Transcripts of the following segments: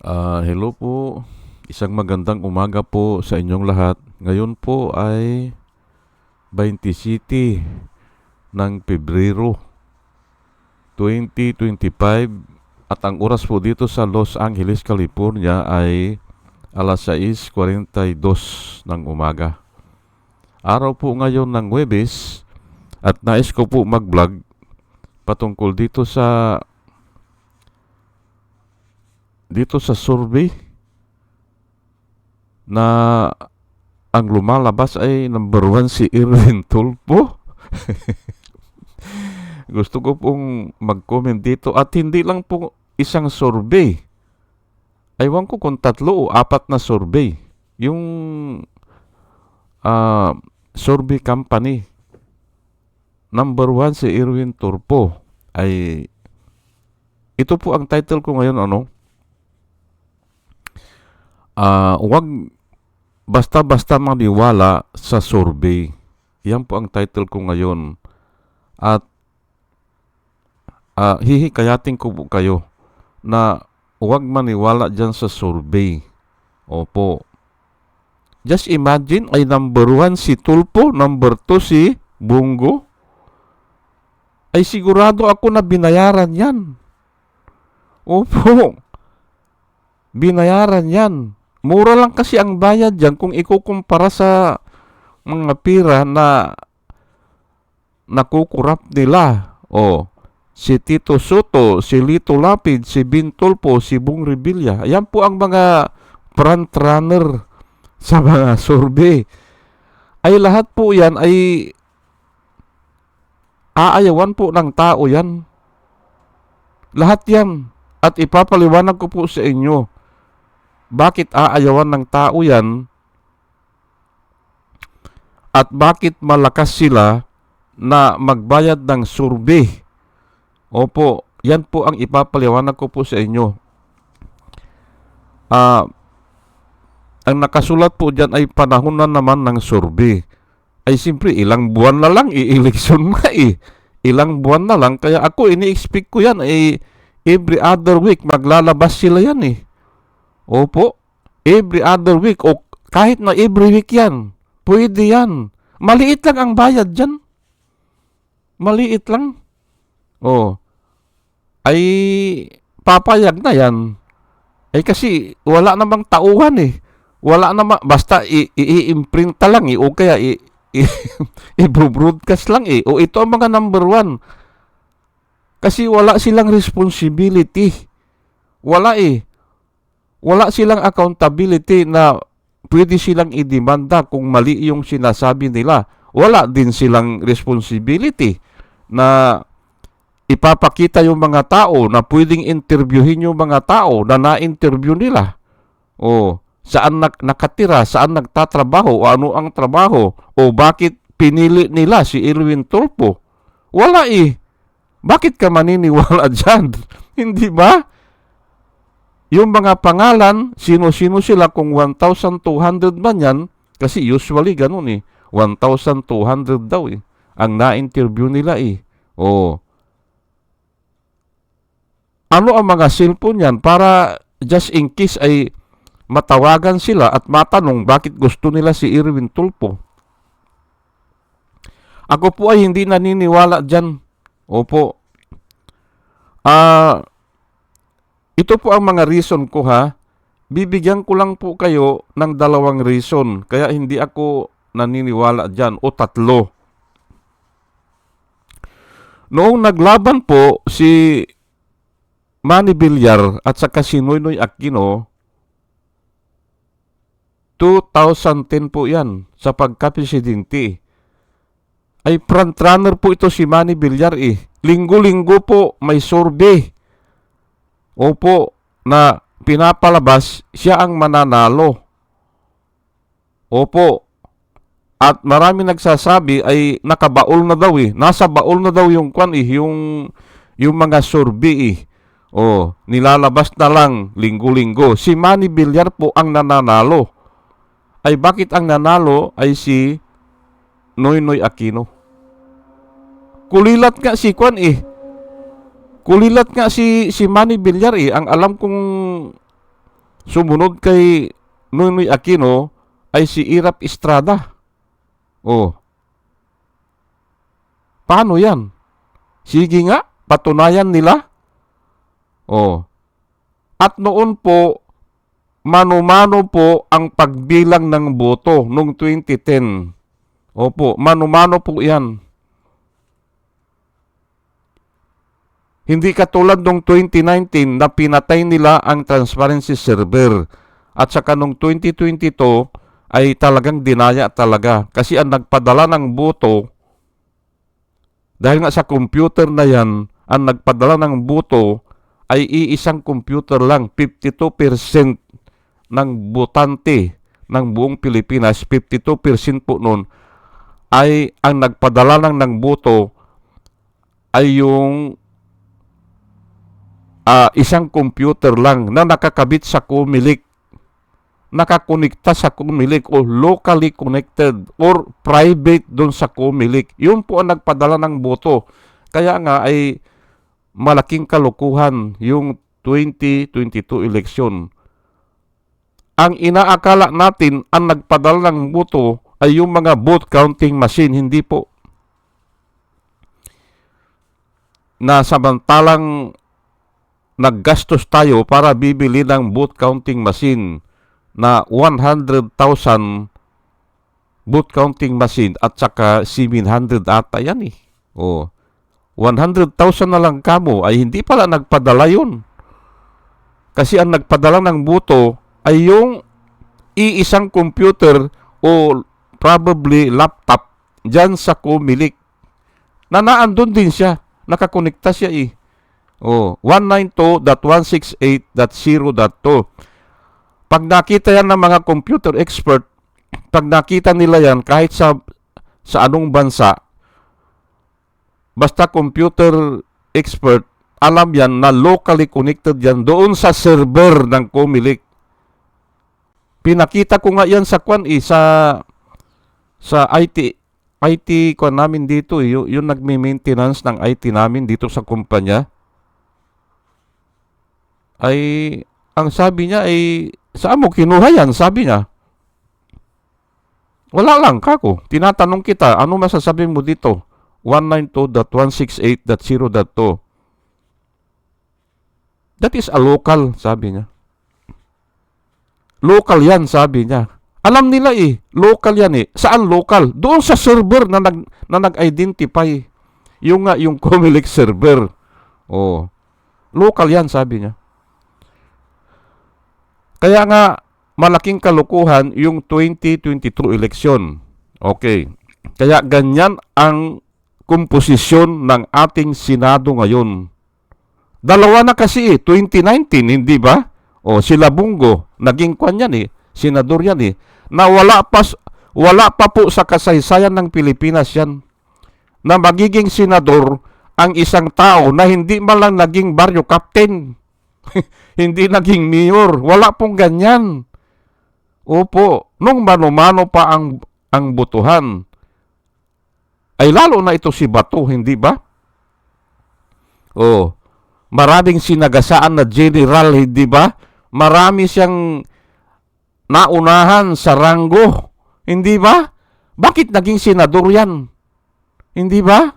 Ah, hello po. Isang magandang umaga po sa inyong lahat. Ngayon po ay 27 ng Pebrero 2025 at ang oras po dito sa Los Angeles, California ay alas 6.42 ng umaga. Araw po ngayon ng Webes at nais ko po mag-vlog patungkol dito sa dito sa survey na ang lumalabas ay number one si Irwin Tulpo. Gusto ko pong mag-comment dito at hindi lang po isang survey. Aywan ko kung tatlo o apat na survey. Yung ah, survey company number one si Irwin Turpo ay ito po ang title ko ngayon ano Ah, wag basta-basta maniwala sa survey. Yan po ang title ko ngayon. At ah, hihikayatin ko po kayo na wag maniwala dyan sa survey. Opo. Just imagine ay number one si Tulpo, number two si Bungo. Ay sigurado ako na binayaran yan. Opo. Binayaran yan. Mura lang kasi ang bayad dyan kung ikukumpara sa mga pira na nakukurap nila. O, si Tito Soto, si Lito Lapid, si Bintolpo, si Bung Revilla. Yan po ang mga front runner sa mga survey. Ay lahat po yan ay aayawan po ng tao yan. Lahat yan. At ipapaliwanag ko po sa inyo bakit aayawan ng tao yan at bakit malakas sila na magbayad ng survey. Opo, yan po ang ipapaliwanag ko po sa inyo. Ah, ang nakasulat po dyan ay panahon na naman ng survey. Ay simpre, ilang buwan na lang, i-election na eh. Ilang buwan na lang, kaya ako ini-expect ko yan, eh, every other week maglalabas sila yan eh. Opo, every other week o kahit na every week yan, pwede yan. Maliit lang ang bayad dyan. Maliit lang. Oh, ay papayag na yan. Ay kasi wala namang tauhan eh. Wala namang, basta i- i- i-imprinta lang eh, o kaya i- i-broadcast lang eh. O ito ang mga number one. Kasi wala silang responsibility. Wala eh wala silang accountability na pwede silang idemanda kung mali yung sinasabi nila. Wala din silang responsibility na ipapakita yung mga tao na pwedeng interviewin yung mga tao na na-interview nila. O saan nak- nakatira, saan nagtatrabaho, o ano ang trabaho, o bakit pinili nila si Irwin Tulpo. Wala eh. Bakit ka maniniwala dyan? Hindi ba? Yung mga pangalan, sino-sino sila kung 1,200 man yan, kasi usually ganun eh, 1,200 daw eh, ang na-interview nila eh. Oh. Ano ang mga cellphone yan para just in case ay matawagan sila at matanong bakit gusto nila si Irwin Tulpo. Ako po ay hindi naniniwala dyan. Opo. Ah, ito po ang mga reason ko ha. Bibigyan ko lang po kayo ng dalawang reason. Kaya hindi ako naniniwala dyan. O tatlo. Noong naglaban po si Manny Villar at saka si Noynoy Aquino, 2010 po yan sa pagkapresidente. Ay frontrunner po ito si Manny Villar eh. Linggo-linggo po may survey Opo, na pinapalabas siya ang mananalo. Opo. At marami nagsasabi ay nakabaol na daw eh. Nasa baol na daw yung kwan eh, yung, yung mga survey eh. O, nilalabas na lang linggo-linggo. Si Manny Villar po ang nananalo. Ay bakit ang nanalo ay si Noynoy Aquino? Kulilat nga si Kwan eh. Kulilat nga si si Manny Villar eh. Ang alam kong sumunod kay Noynoy Aquino ay si Irap Estrada. Oh. Paano yan? Sige nga, patunayan nila. Oh. At noon po, mano-mano po ang pagbilang ng boto noong 2010. Opo, mano-mano po yan. Hindi katulad nung 2019 na pinatay nila ang transparency server. At saka nung 2022 ay talagang dinaya talaga. Kasi ang nagpadala ng boto, dahil nga sa computer na yan, ang nagpadala ng boto ay iisang computer lang. 52% ng botante ng buong Pilipinas, 52% po noon, ay ang nagpadala lang ng boto ay yung ah, isang computer lang na nakakabit sa Comelec nakakonekta sa Comelec o locally connected or private doon sa Comelec. Yun po ang nagpadala ng boto. Kaya nga ay malaking kalukuhan yung 2022 election. Ang inaakala natin ang nagpadala ng boto ay yung mga vote counting machine, hindi po. Na samantalang naggastos tayo para bibili ng vote counting machine na 100,000 boot counting machine at saka 700 ata yan eh. Oh. 100,000 na lang kamo ay hindi pala nagpadala yun. Kasi ang nagpadala ng buto ay yung iisang computer o probably laptop dyan sa Comelec. Na naandun din siya. Nakakonekta siya eh. Oh, 192.168.0.2. Pag nakita yan ng mga computer expert, pag nakita nila yan kahit sa sa anong bansa, basta computer expert, alam yan na locally connected yan doon sa server ng Comelec. Pinakita ko nga yan sa kwan eh, sa sa IT IT ko namin dito eh, yung, yung nagme-maintenance ng IT namin dito sa kumpanya ay ang sabi niya ay saan mo kinuha yan? Sabi niya. Wala lang, kako. Tinatanong kita, ano masasabi mo dito? 192.168.0.2 That is a local, sabi niya. Local yan, sabi niya. Alam nila eh, local yan eh. Saan local? Doon sa server na nag na nag-identify. Yung nga yung Comelec server. Oh. Local yan, sabi niya. Kaya nga, malaking kalukuhan yung 2022 election. Okay. Kaya ganyan ang komposisyon ng ating Senado ngayon. Dalawa na kasi eh, 2019, hindi ba? O sila Bungo, naging kwan yan eh, senador yan eh, na wala pa, wala pa po sa kasaysayan ng Pilipinas yan, na magiging senador ang isang tao na hindi man lang naging baryo captain. hindi naging mayor. Wala pong ganyan. Opo, nung mano-mano pa ang, ang butuhan, ay lalo na ito si Bato, hindi ba? Oh, maraming sinagasaan na general, hindi ba? Marami siyang naunahan sa ranggo, hindi ba? Bakit naging senador yan? Hindi ba?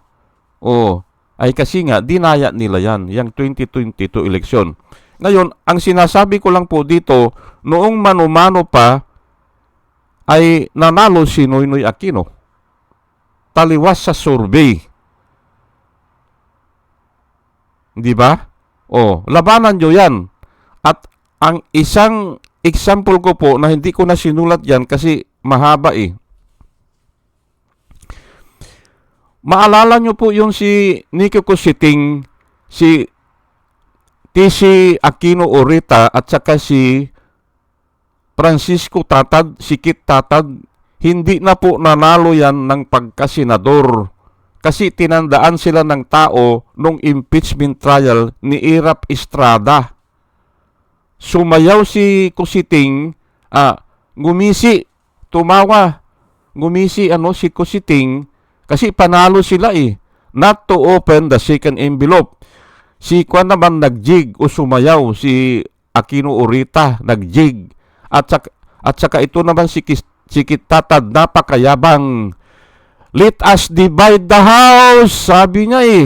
Oh, ay kasi nga, dinaya nila yan, yung 2022 election. Ngayon, ang sinasabi ko lang po dito, noong manumano pa, ay nanalo si Noynoy Aquino. Taliwas sa survey. Di ba? O, labanan nyo yan. At ang isang example ko po na hindi ko na sinulat yan kasi mahaba eh. Maalala nyo po yung si Nico Cositing, si TC Aquino Orita at saka si Francisco Tatad, Sikit Tatad, hindi na po nanalo yan ng pagkasenador kasi tinandaan sila ng tao nung impeachment trial ni Irap Estrada. Sumayaw si Kusiting, ah, gumisi, tumawa, gumisi ano si Kusiting kasi panalo sila eh. Not to open the second envelope. Si Kwan naman nagjig o sumayaw si Aquino Urita, nagjig. At saka, at saka ito naman si, Kis- si Kitatad, napakayabang. Let us divide the house, sabi niya eh.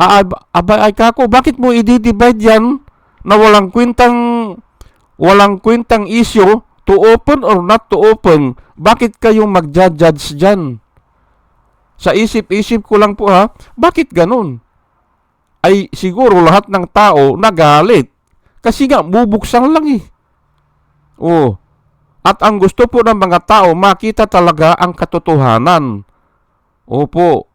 Ab- abay ay kako, bakit mo i-divide yan na walang kwentang walang kwentang issue to open or not to open? Bakit kayong magja-judge dyan? Sa isip-isip ko lang po ha, bakit ganun? Ay siguro lahat ng tao nagalit. Kasi nga, bubuksan lang eh. Oh. At ang gusto po ng mga tao, makita talaga ang katotohanan. Opo.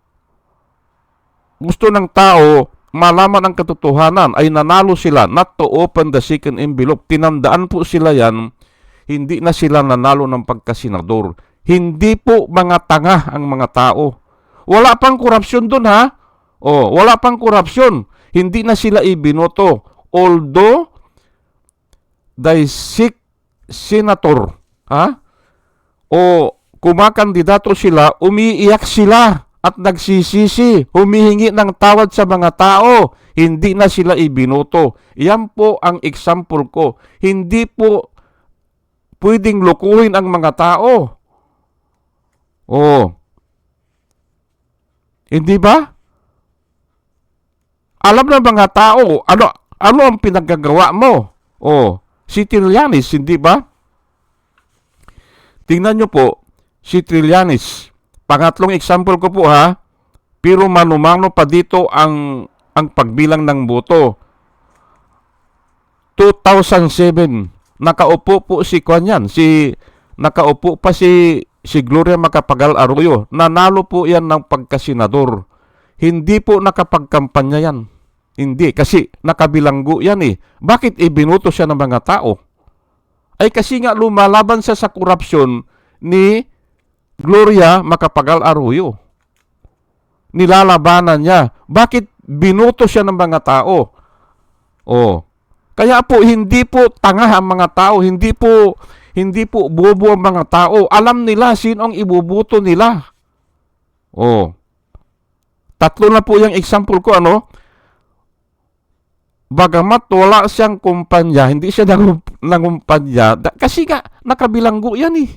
Gusto ng tao, malaman ang katotohanan, ay nanalo sila not to open the second envelope. Tinandaan po sila yan, hindi na sila nanalo ng pagkasenador. Hindi po mga tanga ang mga tao. Wala pang korupsyon doon ha. Oh, wala pang korupsyon. Hindi na sila ibinoto. Although, the sick senator, ha? O kumakandidato sila, umiiyak sila at nagsisisi, humihingi ng tawad sa mga tao. Hindi na sila ibinoto. Yan po ang example ko. Hindi po pwedeng lukuhin ang mga tao. Oh. Hindi ba? Alam ng mga tao, ano ano ang pinaggagawa mo? Oh, si Trillanes, hindi ba? Tingnan nyo po, si Trillanes. Pangatlong example ko po ha, pero manumano pa dito ang ang pagbilang ng boto. 2007, nakaupo po si Kwan si nakaupo pa si si Gloria Macapagal Arroyo. Nanalo po yan ng pagkasenador. Hindi po nakapagkampanya yan. Hindi, kasi nakabilanggo yan eh. Bakit ibinuto siya ng mga tao? Ay kasi nga lumalaban siya sa korupsyon ni Gloria Macapagal Arroyo. Nilalabanan niya. Bakit binuto siya ng mga tao? Oh. Kaya po hindi po tanga ang mga tao, hindi po hindi po bobo ang mga tao. Alam nila sino ang ibubuto nila. Oh. Tatlo na po yung example ko ano. Bagamat wala siyang kumpanya, hindi siya nang nangumpanya kasi nga nakabilanggo yan eh.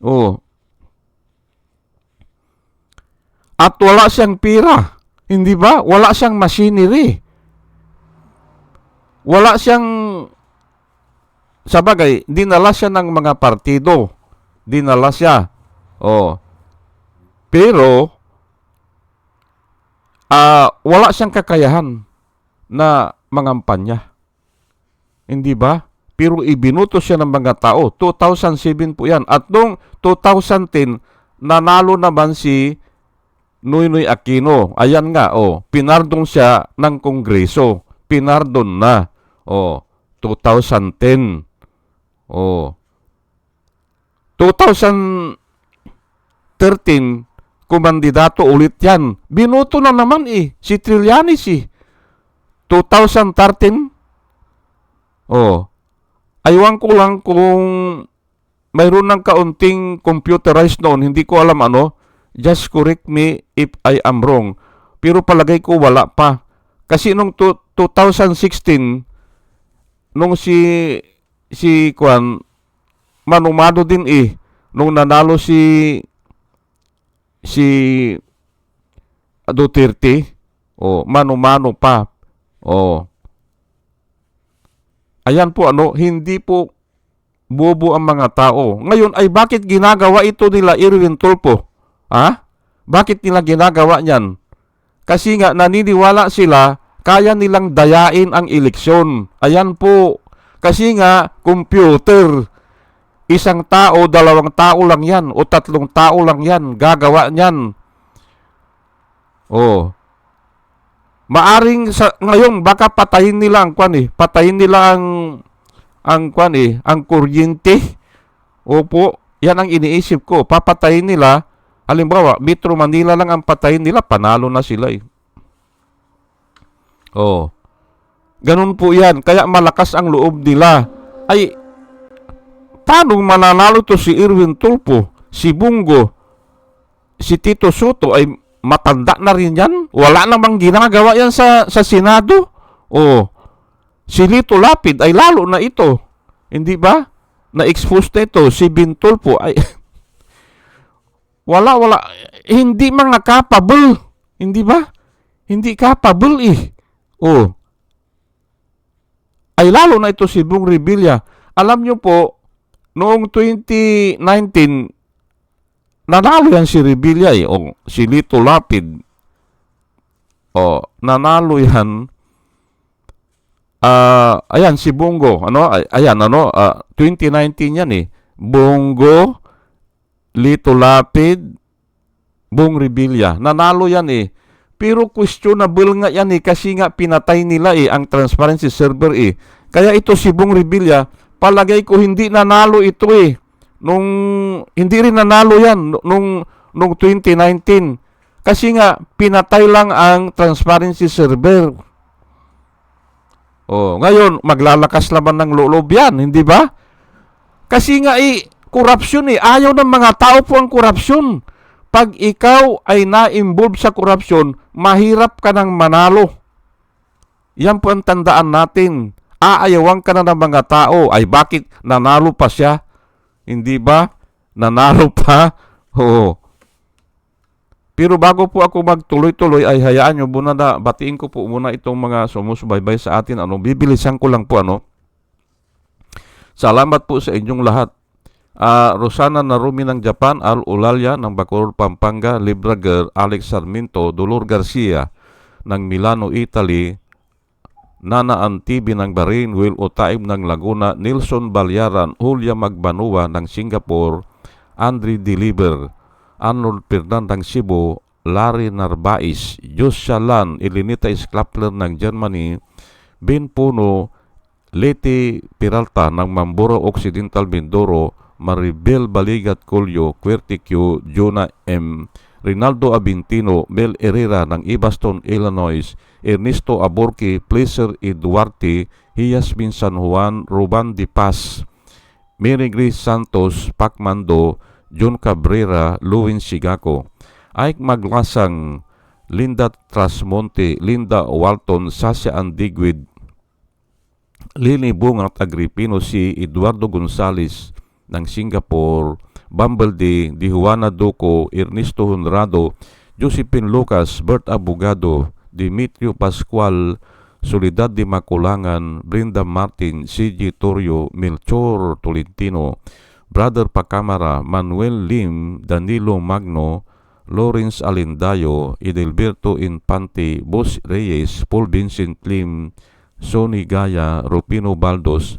Oh. At wala siyang pira. Hindi ba? Wala siyang machinery. Wala siyang sa bagay, dinala siya ng mga partido. Dinala siya. Oh. Pero ah wala siyang kakayahan na mangampanya. Hindi ba? Pero ibinuto siya ng mga tao. 2007 po yan. At noong 2010, nanalo naman si Noynoy Aquino. Ayan nga, oh, pinardon siya ng Kongreso. Pinardon na. Oh, 2010. Oh. 2013, kumandidato ulit yan. Binuto na naman eh, si Trillanes eh. 2013, oh, aywan ko lang kung mayroon ng kaunting computerized noon, hindi ko alam ano, just correct me if I am wrong. Pero palagay ko wala pa. Kasi nung tu- 2016, nung si si Kwan manumado din eh nung nanalo si si Duterte o manumano pa o ayan po ano hindi po bobo ang mga tao. Ngayon ay bakit ginagawa ito nila Irwin Tulpo? Ha? Bakit nila ginagawa niyan? Kasi nga naniniwala sila kaya nilang dayain ang eleksyon. Ayan po. Kasi nga, computer, isang tao, dalawang tao lang yan, o tatlong tao lang yan, gagawa niyan. Oh. Maaring sa ngayon baka patayin nila ang kwan eh. Patayin nila ang ang kwan eh, ang kuryente. Opo, yan ang iniisip ko. Papatayin nila. Halimbawa, Metro Manila lang ang patayin nila, panalo na sila eh. Oh. Ganun po yan. Kaya malakas ang loob nila. Ay, paano mananalo to si Irwin Tulpo, si Bungo, si Tito Soto ay matanda na rin yan? Wala namang ginagawa yan sa, sa Senado? Oh, Si Lito Lapid ay lalo na ito. Hindi ba? Na-expose na ito. Si Bintol po ay... wala, wala. Hindi mga capable. Hindi ba? Hindi capable eh. Oh. Ay lalo na ito si Bong Revilla. Alam nyo po, noong 2019, nanalo yan si Revilla eh. O, si Lito Lapid. O, nanalo yan. Ah, ayan si Bongo, ano? Ay- Ayan ano, ah, 2019 yan eh. Bongo, Lito Lapid, Bong Revilla. Nanalo yan eh. Pero questionable nga yan eh kasi nga pinatay nila eh ang transparency server eh. Kaya ito si Bong Revilla, palagay ko hindi nanalo ito eh. Nung hindi rin nanalo yan nu- nung nung 2019. Kasi nga pinatay lang ang transparency server. Oh, ngayon maglalakas laban ng loob yan, hindi ba? Kasi nga eh korupsyon eh. Ayaw ng mga tao po ang korupsyon. Pag ikaw ay na-involve sa korupsyon, mahirap ka ng manalo. Yan po ang tandaan natin. Aayawan ka na ng mga tao. Ay bakit nanalo pa siya? Hindi ba? Nanalo pa? Oo. Pero bago po ako magtuloy-tuloy ay hayaan nyo muna na batiin ko po muna itong mga sumusubaybay sa atin. Ano, bibilisan ko lang po ano. Salamat po sa inyong lahat. Ah, Rosana Narumi ng Japan, Al Ulalya ng Bacoor, Pampanga, Librager, Alex Sarmiento, Dolor Garcia ng Milano, Italy, Nana Antibi ng Bahrain, Will Otaib ng Laguna, Nilson Balyaran, Julia Magbanua ng Singapore, Andre Deliver, Arnold Pernan ng Cebu, Larry Narbais, Jos Shalan, Elinita Sklapler ng Germany, Ben Puno, Leti Peralta ng Mamboro Occidental Mindoro, Maribel Baligat Colio, Querticio, Jonah M. Rinaldo Abintino, Mel Herrera ng Ibaston, Illinois, Ernesto Aborque, Placer E. Duarte, Hiyasmin San Juan, Ruban Di Paz, Mary Grace Santos, Pacmando, John Cabrera, Luwin Sigako, Ike Maglasang, Linda Trasmonte, Linda Walton, Sasha Andigwid, Lili Bung at Agripino si Eduardo Gonzales ng Singapore, Bumblebee, Di Juana Duco, Ernesto Honrado, Josephine Lucas, Bert Abogado, Dimitrio Pascual, Soledad de Maculangan, Brenda Martin, CG Torrio, Melchor Tolentino, Brother Pacamara, Manuel Lim, Danilo Magno, Lawrence Alindayo, Edelberto Infante, Boss Reyes, Paul Vincent Lim, Sonny Gaya, Rupino Baldos,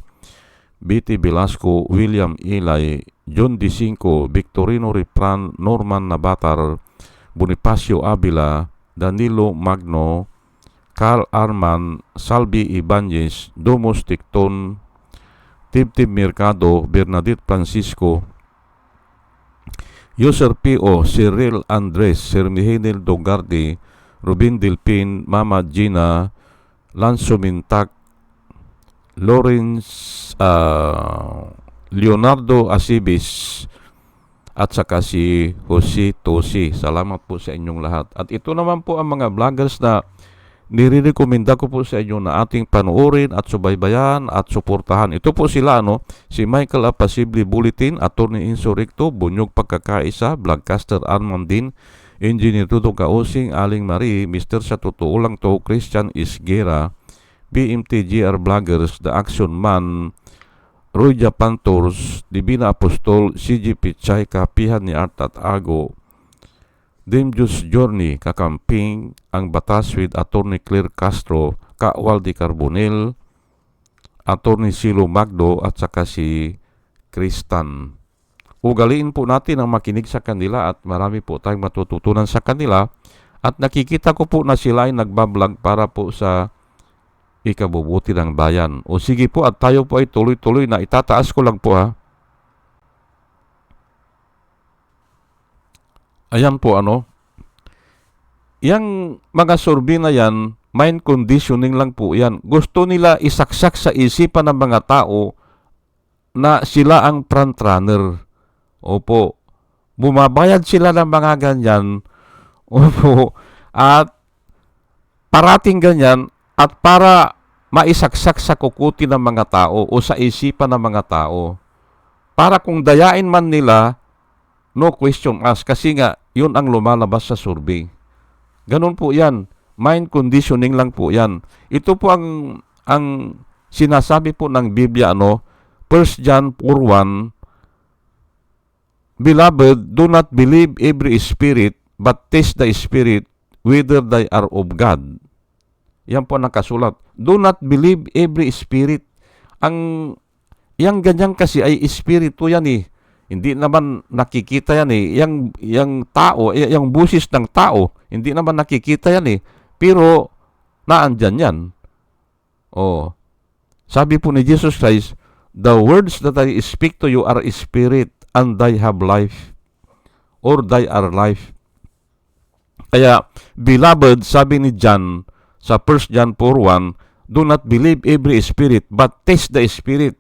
Betty Velasco, William Ilay, John D. Cinco, Victorino Ripran, Norman Nabatar, Bonifacio Avila, Danilo Magno, Carl Arman, Salvi Ibanez, Domos Ticton, Tibtib Mercado, Bernadette Francisco, User P.O. Cyril Andres, Sermihenil Dogardi, Rubin Dilpin, Mama Gina, Lanzo Mintak, Lawrence ah, Leonardo Asibis at saka si Jose Tosi. Salamat po sa inyong lahat. At ito naman po ang mga vloggers na nire-recommenda ko po sa inyo na ating panoorin at subaybayan at suportahan. Ito po sila, ano, si Michael Apasibli Bulletin, Attorney Insurrecto, Bunyog Pagkakaisa, Vlogcaster Armandin, Engineer Tuto Kausing, Aling Marie, Mr. Sa Totoo Lang To, Christian Isgera, BMTGR Vloggers, The Action Man, Roy Japan Tours, Divina Apostol, CG Pichay, Kapihan ni Art at Ago, Dimjus Journey, Kakamping, Ang Batas with Attorney Claire Castro, Kawal di Carbonel, Attorney Silo Magdo at saka si Kristan. Ugaliin po natin ang makinig sa kanila at marami po tayong matututunan sa kanila at nakikita ko po na sila ay nagbablog para po sa ikabubuti ng bayan. O sige po at tayo po ay tuloy-tuloy na itataas ko lang po ha. Ayan po ano. Yang mga survey na yan, mind conditioning lang po yan. Gusto nila isaksak sa isipan ng mga tao na sila ang front runner. Opo. Bumabayad sila ng mga ganyan. Opo. At parating ganyan at para maisaksak sa kukuti ng mga tao o sa isipan ng mga tao. Para kung dayain man nila, no question asked kasi nga yun ang lumalabas sa survey. Ganun po yan. Mind conditioning lang po yan. Ito po ang ang sinasabi po ng Biblia ano, 1 John 4:1 Beloved, do not believe every spirit, but test the spirit whether they are of God. Yan po nakasulat. Do not believe every spirit. Ang yang ganyan kasi ay espiritu yan eh. Hindi naman nakikita yan eh. Yang, yang tao, eh, yang busis ng tao, hindi naman nakikita yan eh. Pero, naandyan yan. Oh. Sabi po ni Jesus Christ, The words that I speak to you are spirit and they have life. Or they are life. Kaya, beloved, sabi ni John sa 1 John 4.1, Do not believe every spirit, but test the spirit.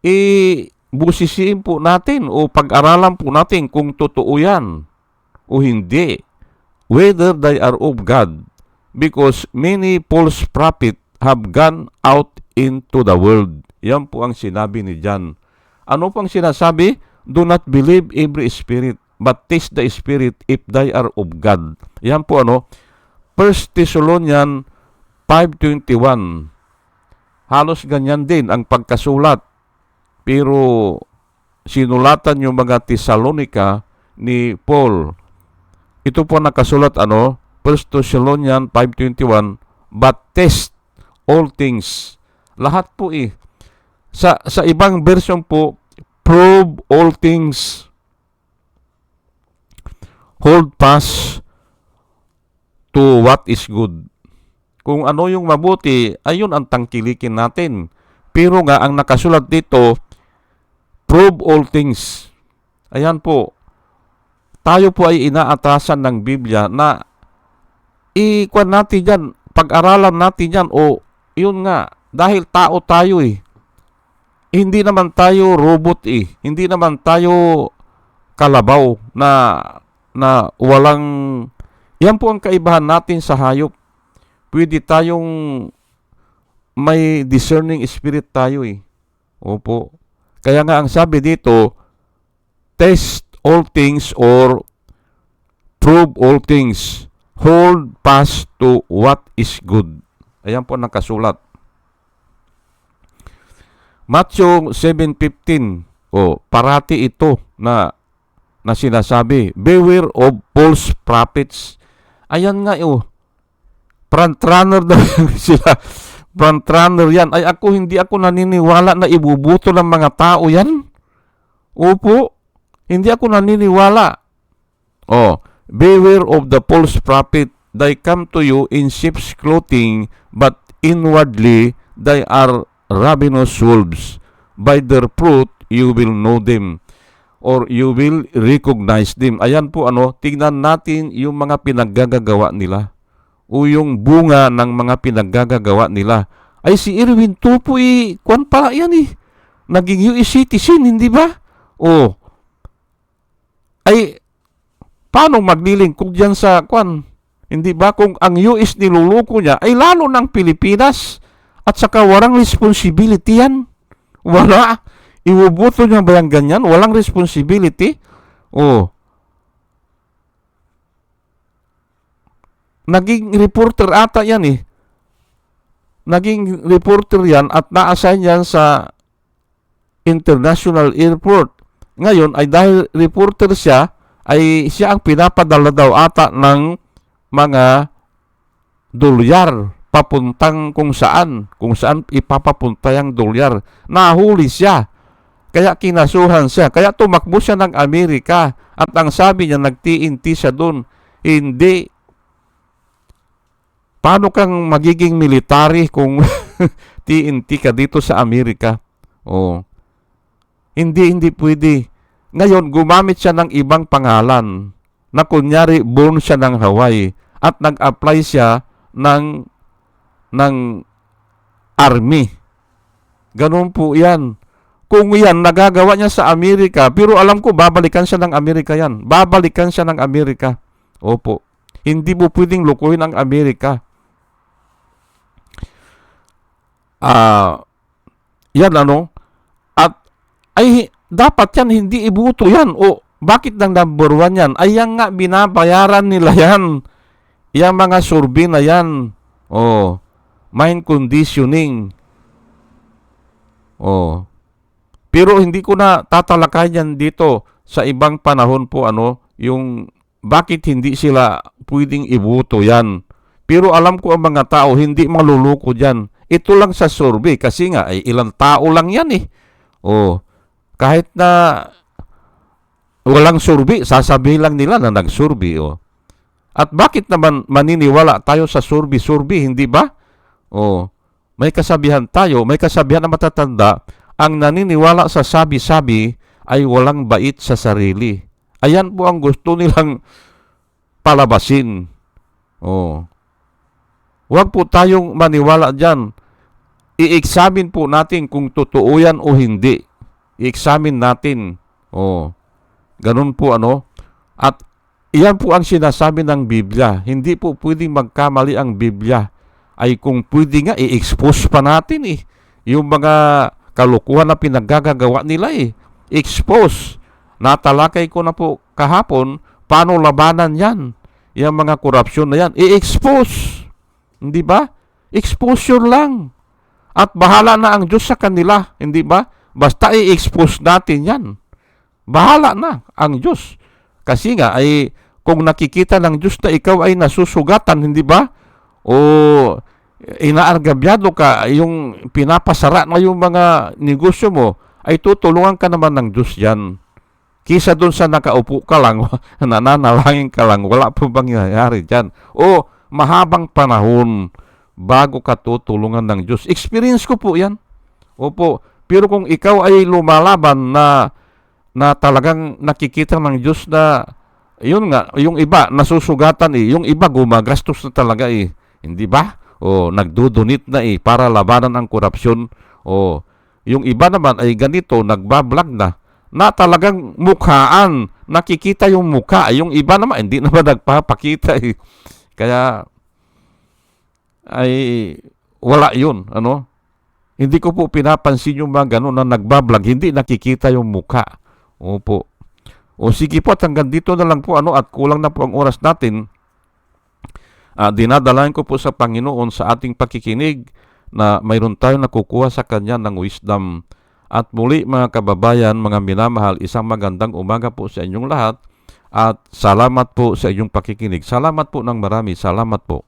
Eh, busisiin po natin o pag-aralan po natin kung totoo yan o hindi. Whether they are of God. Because many false prophet have gone out into the world. Yan po ang sinabi ni John. Ano pang sinasabi? Do not believe every spirit, but test the spirit if they are of God. Yan po ano, 1 Thessalonian 5.21. Halos ganyan din ang pagkasulat. Pero sinulatan yung mga Thessalonica ni Paul. Ito po nakasulat ano, 1 Thessalonian 5.21, But test all things. Lahat po eh. Sa, sa ibang version po, prove all things. Hold fast to what is good. Kung ano yung mabuti, ayun ang tangkilikin natin. Pero nga, ang nakasulat dito, prove all things. Ayan po. Tayo po ay inaatasan ng Biblia na ikuan natin yan, pag-aralan natin yan o yun nga, dahil tao tayo eh. Hindi naman tayo robot eh. Hindi naman tayo kalabaw na na walang yan po ang kaibahan natin sa hayop. Pwede tayong may discerning spirit tayo eh. Opo. Kaya nga ang sabi dito, test all things or prove all things. Hold fast to what is good. Ayan po nakasulat. Matthew 7.15 o parati ito na na sinasabi, Beware of false prophets. Ayan nga oh, front runner daw sila. Front runner yan. Ay ako, hindi ako naniniwala na ibubuto ng mga tao yan. Opo, hindi ako naniniwala. Oh, beware of the false prophet. They come to you in sheep's clothing, but inwardly they are ravenous wolves. By their fruit you will know them or you will recognize them. Ayan po ano, tingnan natin yung mga pinaggagawa nila o yung bunga ng mga pinaggagawa nila. Ay si Irwin Tupo eh, kwan pala yan eh. Naging US citizen, hindi ba? O, ay, paano maglilingkod yan sa kwan? Hindi ba? Kung ang US niluluko niya, ay lalo ng Pilipinas at saka walang responsibility yan. Wala. Ibubuto niya ba yung ganyan? Walang responsibility? Oh. Naging reporter ata yan eh. Naging reporter yan at na-assign yan sa International Airport. Ngayon ay dahil reporter siya, ay siya ang pinapadala daw ata ng mga dolyar papuntang kung saan, kung saan ipapapunta yung dolyar. Nahuli siya. Kaya kinasuhan siya. Kaya tumakbo siya ng Amerika. At ang sabi niya, nag-TNT siya doon. Hindi. Paano kang magiging military kung TNT ka dito sa Amerika? Oh. Hindi, hindi pwede. Ngayon, gumamit siya ng ibang pangalan na kunyari born siya ng Hawaii at nag-apply siya ng ng army. Ganun po yan. Kung yan, nagagawa niya sa Amerika, pero alam ko, babalikan siya ng Amerika yan. Babalikan siya ng Amerika. Opo. Hindi mo pwedeng lukuhin ang Amerika. ah, yan ano, at ay dapat yan hindi ibuto yan o bakit nang number one yan? Ay yan nga binabayaran nila yan. Yang mga survey na yan. Oh, mind conditioning. Oh. Pero hindi ko na tatalakayan dito sa ibang panahon po ano, yung bakit hindi sila pwedeng ibuto yan. Pero alam ko ang mga tao hindi maluluko dyan. Ito lang sa survey kasi nga ay ilang tao lang yan eh. Oh, kahit na walang survey, sasabihin lang nila na nag-survey oh. At bakit naman maniniwala tayo sa survey-survey, hindi ba? Oh, may kasabihan tayo, may kasabihan na matatanda, ang naniniwala sa sabi-sabi ay walang bait sa sarili. Ayan po ang gusto nilang palabasin. Oh. Huwag po tayong maniwala dyan. I-examine po natin kung totoo yan o hindi. I-examine natin. Oh. Ganun po ano. At iyan po ang sinasabi ng Biblia. Hindi po pwedeng magkamali ang Biblia. Ay kung pwede nga, i-expose pa natin eh. Yung mga kalukuhan na pinaggagawa nila eh. Expose. Natalakay ko na po kahapon, paano labanan yan? Yung mga korupsyon na yan, i-expose. Hindi ba? Exposure lang. At bahala na ang Diyos sa kanila, hindi ba? Basta i-expose natin yan. Bahala na ang Diyos. Kasi nga ay kung nakikita ng Diyos na ikaw ay nasusugatan, hindi ba? O inaargabyado ka, yung pinapasara na yung mga negosyo mo, ay tutulungan ka naman ng Diyos yan. Kisa doon sa nakaupo ka lang, nananalangin ka lang, wala po bang nangyayari dyan? O mahabang panahon bago ka tutulungan ng Diyos. Experience ko po yan. Opo. Pero kung ikaw ay lumalaban na na talagang nakikita ng Diyos na yun nga, yung iba nasusugatan eh, yung iba gumagastos na talaga eh. Hindi ba? O nagdudunit na eh para labanan ang korupsyon. O yung iba naman ay ganito, nagbablog na na talagang mukhaan, nakikita yung mukha. Yung iba naman, hindi naman nagpapakita eh. Kaya, ay, wala yun, ano? Hindi ko po pinapansin yung mga ganun na nagbablog, hindi nakikita yung mukha. Opo. O sige po, at hanggang dito na lang po, ano, at kulang na po ang oras natin. Ah, dinadalayan ko po sa Panginoon sa ating pakikinig na mayroon tayong nakukuha sa Kanya ng wisdom. At muli mga kababayan, mga minamahal, isang magandang umaga po sa inyong lahat at salamat po sa inyong pakikinig. Salamat po ng marami. Salamat po.